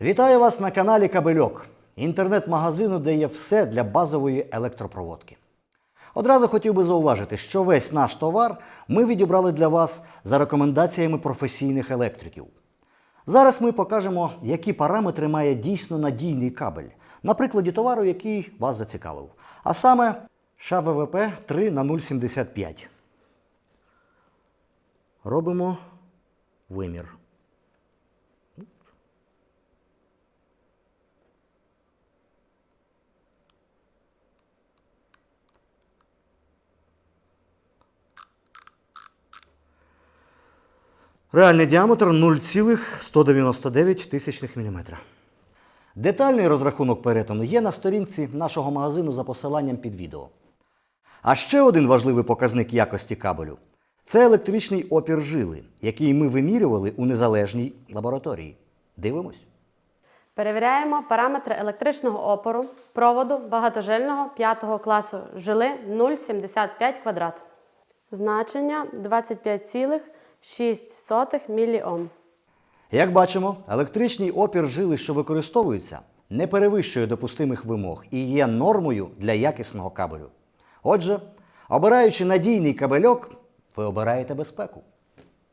Вітаю вас на каналі Кабельок, інтернет-магазину, де є все для базової електропроводки. Одразу хотів би зауважити, що весь наш товар ми відібрали для вас за рекомендаціями професійних електриків. Зараз ми покажемо, які параметри має дійсно надійний кабель на прикладі товару, який вас зацікавив. А саме ШВВП 3 на 0,75. Робимо вимір. Реальний діаметр 0,199 тисячних мм. Детальний розрахунок перетину є на сторінці нашого магазину за посиланням під відео. А ще один важливий показник якості кабелю це електричний опір жили, який ми вимірювали у незалежній лабораторії. Дивимось. Перевіряємо параметри електричного опору проводу багатожильного 5 класу жили 0,75 квадрат. Значення 25,6 мОм. Як бачимо, електричний опір жили, що використовується, не перевищує допустимих вимог і є нормою для якісного кабелю. Отже, обираючи надійний кабельок, ви обираєте безпеку.